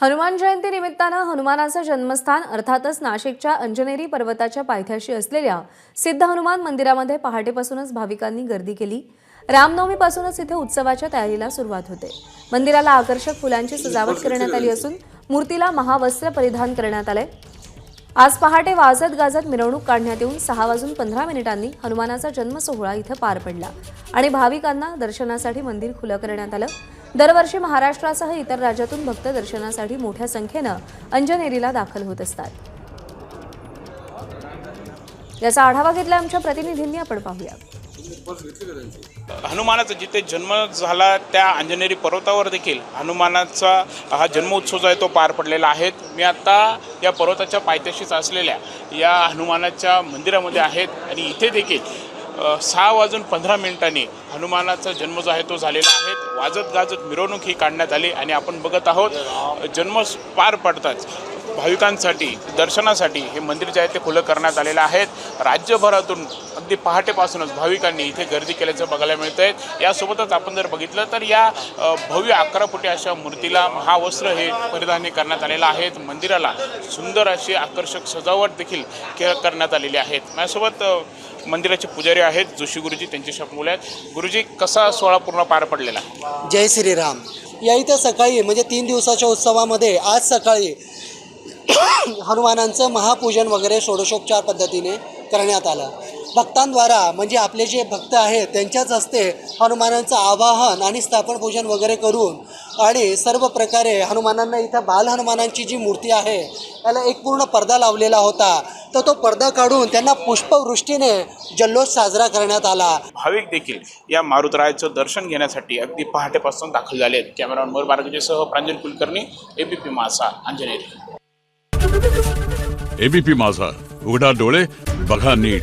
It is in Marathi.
हनुमान जयंती निमित्तानं हनुमानाचं जन्मस्थान अर्थातच नाशिकच्या अंजनेरी पर्वताच्या पायथ्याशी असलेल्या सिद्ध हनुमान मंदिरामध्ये पहाटेपासूनच भाविकांनी गर्दी केली. रामनवमीपासूनच इथे उत्सवाच्या तयारीला सुरुवात होते. मंदिराला आकर्षक फुलांची सजावट करण्यात आली असून मूर्तीला महावस्त्र परिधान करण्यात आलंय आज पहाटे वाजत गाजत मिरवणूक काढण्यात येऊन सहा वाजून पंधरा मिनिटांनी हनुमानाचा जन्म सोहळा इथं पार पडला आणि भाविकांना दर्शनासाठी मंदिर खुलं करण्यात आलं. दरवर्षी महाराष्ट्रासह इतर राज्यातून भक्त दर्शनासाठी मोठ्या संख्येनं अंजनेरीला दाखल होत असतात. याचा आढावा घेतला आमच्या प्रतिनिधींनी. आपण पाहूया. हनुमानाचा जिथे जन्म झाला त्या अंजनेरी पर्वतावर देखील हनुमानाचा हा जन्मोत्सव जो आहे तो पार पडलेला आहे. मी आत्ता या पर्वताच्या पायथ्याशीच असलेल्या या हनुमानाच्या मंदिरामध्ये आहेत आणि इथे देखील सहा वाजून पंधरा मिनिटांनी हनुमानाचा जन्म जो आहे तो झालेला आहे. वाजत गाजत मिरवणूक ही काढण्यात आली आणि आपण बघत आहोत जन्म पार पडताच भाविकांसाठी दर्शनासाठी हे मंदिर जे आहे ते खुलं करण्यात आलेलं आहे. राज्यभरातून अगदी पहाटेपासूनच भाविकांनी इथे गर्दी केल्याचं बघायला मिळतं आहे यासोबतच आपण जर बघितलं तर या भव्य अकरा फुटे अशा मूर्तीला महावस्त्र हे परिधान करण्यात आलेलं आहे. मंदिराला सुंदर अशी आकर्षक सजावट देखील करण्यात आलेली आहेत माझ्यासोबत मंदिराचे पुजारी आहेत जोशी गुरुजी त्यांच्याशी आपण बोलूयात गुरुजी कसा सोहळा पूर्ण पार पडलेला? जय श्रीराम. या इथं सकाळी म्हणजे तीन दिवसाच्या उत्सवामध्ये आज सकाळी हनुमानांचं महापूजन वगैरे षोडशोपचार पद्धतीने करण्यात आलं. भक्तांद्वारा म्हणजे आपले जे भक्त आहेत त्यांच्याच हस्ते हनुमानांचं आवाहन आणि स्थापन पूजन वगैरे करून आणि सर्व प्रकारे हनुमानांना इथं बाल हनुमानांची जी मूर्ती आहे त्याला एक पूर्ण पडदा लावलेला होता. तर तो पडदा काढून त्यांना पुष्पवृष्टीने जल्लोष साजरा करण्यात आला. भाविक देखील या मारुतरायाचं दर्शन घेण्यासाठी अगदी पहाटेपासून दाखल झाले आहेत. कॅमेरामॅन बारगजेसह प्रांजल कुलकर्णी एबीपी मासा अंजनेरी. एबीपी माझा. उघडा डोळे बघा नीट.